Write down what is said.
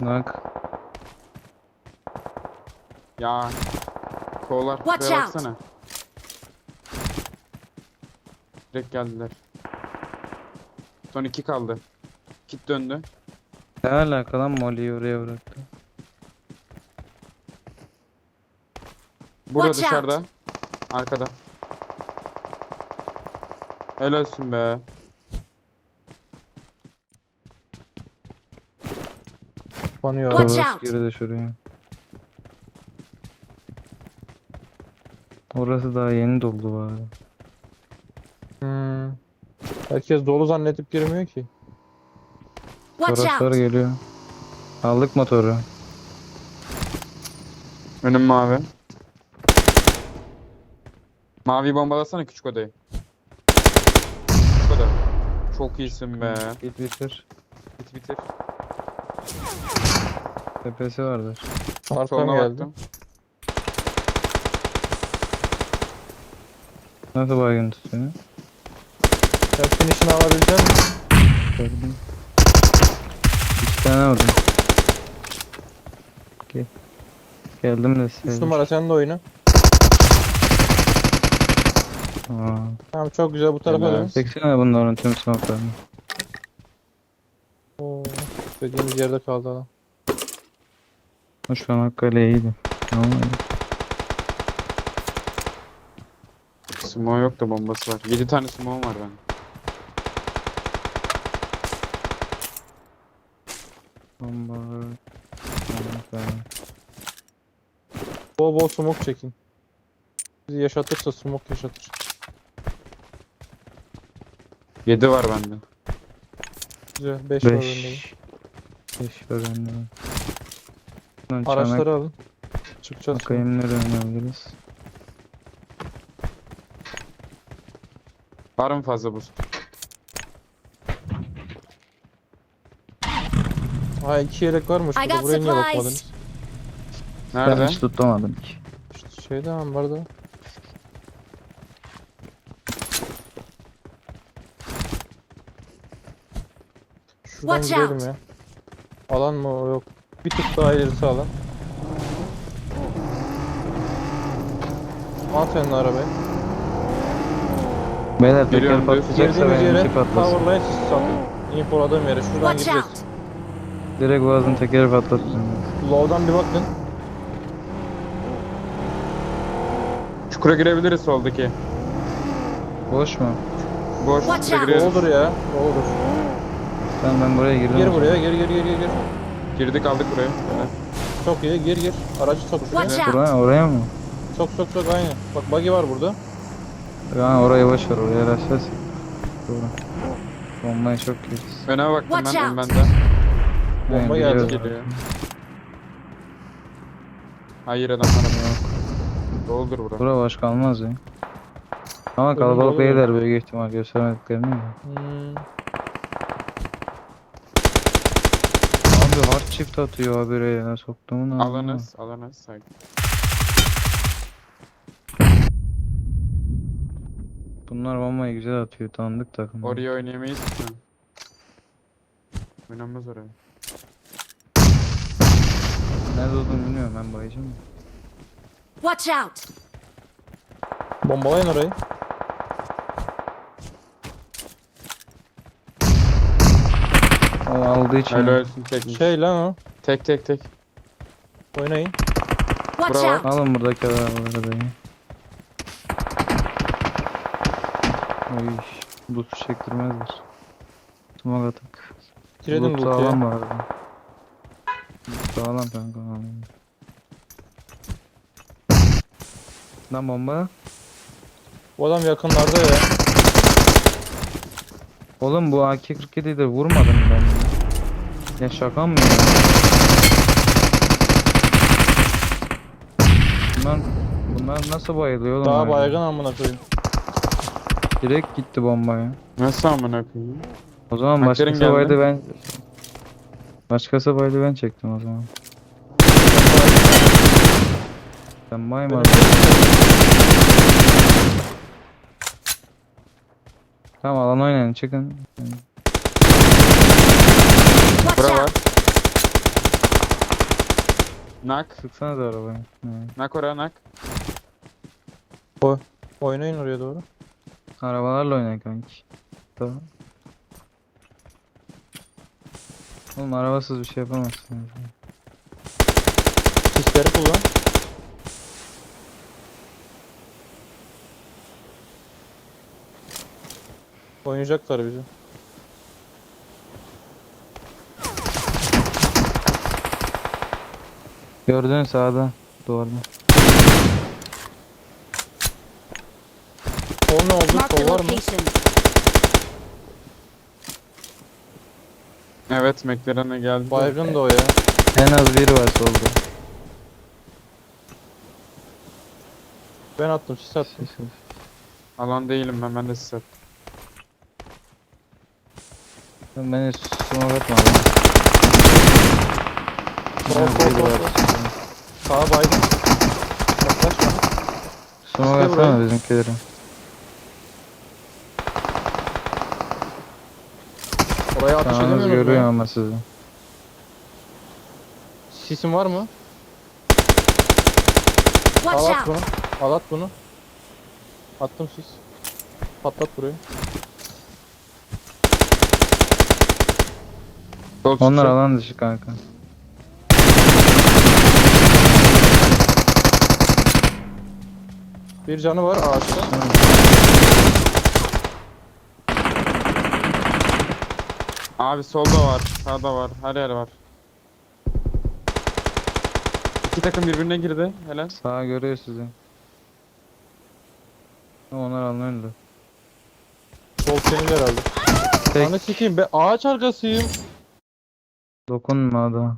Bak. Ya. Kovalar. Watch Şuraya out. baksana. Direkt geldiler. Son iki kaldı. Kit döndü. Ne alaka lan Molly'yi oraya bıraktı. Burada Watch out. dışarıda. Arkada. Helal olsun be. Banıyor Watch. Kavas out. girdi şuraya. Orası daha yeni doldu bari. Hmm. Herkes dolu zannedip girmiyor ki. Watch Toroslar out! geliyor. Aldık motoru. Önüm mavi. Mavi bombalasana küçük odayı. Küçük oda. Çok iyisin be. Git bitir. Bit bitir. Tepesi vardır. Arkam Soluna geldi. baktım. Nasıl baygın tutuyor? Sen finishini alabilecek misin? Gördüm. İki tane vurdum. Gel. Geldim de 3 size. numara sen de oyna. Aa. Tamam çok güzel bu tarafa Helal. dön. Çeksene bunların tüm smoke'larını. Oo. Dediğimiz yerde kaldı adam. O Şu an Hakkale iyiydi. Ama Smoke yok da bombası var. 7 tane smoke var ben. bomba. bomba. Bol bol smoke çekin. Bizi yaşatırsa smoke yaşatır. 7 var bende. Güzel. 5 var bende. 5 5 var bende. Lan Araçları alın. Çıkacağız. Bakayım nereye oynayabiliriz. Var mı fazla boost? Ha iki yelek varmış I burada. got Buraya niye supplies! bakmadınız? Ben Nerede? hiç tutamadım ki. İşte şeyde ambarda. Şuradan Watch gidelim out. ya. Alan mı o yok. Bir tık daha ilerisi alan. Al senin arabayı. Beyler teker Geliyorum, patlayacaksa Girdiğimiz yere benimki patlasın. powerline siz satın. Infoladığım yere. Şuradan Watch gireceğiz. out! Direkt boğazın tekeri patlatın. Low'dan bir bakın. Çukura girebiliriz soldaki. Boş mu? Boş. Watch çukura out. gireriz. Ya. Olur. Tamam ben buraya girdim. Gir buraya. Gir gir gir gir gir. Girdik aldık burayı. Evet. Çok iyi. Gir gir. Aracı sok şuraya. Watch out! Buraya, oraya mı? Sok sok sok aynı. Bak buggy var burada. Ya orayı boş ver oraya rastlas. Doğru. Bombayı çok yeriz. Öne baktım Watch ben ön out. bende. Bomba Aynen, geldi. biliyorum. Geliyor. Hayır adamlar Doldur bura. Bura boş kalmaz ya. Ama kalabalık dolu değiller büyük ihtimal göstermediklerini mi? Hmm. Çift atıyor habire ya soktuğumun. Alanız, alanız sakin. Bunlar bombayı güzel atıyor tanıdık takım. Oraya oynayamayız ki. Oynanmaz oraya. Nerede olduğunu bilmiyorum ben bayacağım. Watch out! Bombalayın orayı. Aldığı için. Helal olsun teknik. Şey lan o. Tek tek tek. Oynayın. Watch Bravo. out! Alın buradaki arabaları da iyi. Oy, loot çektirmezler. Smoke atak. Girelim Loot loot sağlam ya. Loot Sağlam kanka. Lan bomba. Bu adam yakınlarda ya. Oğlum bu AK-47'yi de vurmadım ben. Ya. Ya şaka mı ya? Bunlar, bunlar nasıl bayılıyor oğlum? Daha öyle? baygın amına koyayım. Direkt gitti bombaya. Nasıl amına koyayım? O zaman Hakların başkası geldi. baydı ben... Başkası baydı ben çektim o zaman. Sen baymadın. Tamam alan oynayın çıkın. Bura var. Nak. Sıksanız arabayı. Hı. Nak oraya nak. Oynayın oraya doğru. Arabalarla oynayın kanki. Tamam. Oğlum arabasız bir şey yapamazsınız. ya. Sisleri kullan. Oynayacaklar bizi. Gördün sağda duvarda. Sol ne oldu? Mark the Sol var mı? location. Evet McLaren'e geldi. Baygın da o ya. En az biri var solda. Ben attım sis attım. Alan değilim ben. Ben de size. Sen beni smoke atma lan. Sol sol sol. Sağa baygın. Yaklaşma. Smoke İşte buraya. atsana bizimkileri. Oraya ateş Sağınız edemiyoruz görüyor ama sizi. Sisin var mı? Watch Al at out. bunu. Al at bunu. Attım sis. Patlat burayı. Onlar alan dışı kanka. Bir canı var ağaçta. Abi solda var. Sağda var. Her yer var. İki takım birbirine girdi. Helal. Sağa görüyor sizi. Ama onlar anlıyorlar. Sol temiz herhalde. Tek Anı sikeyim be ağaç arkasıyım. dokunma da.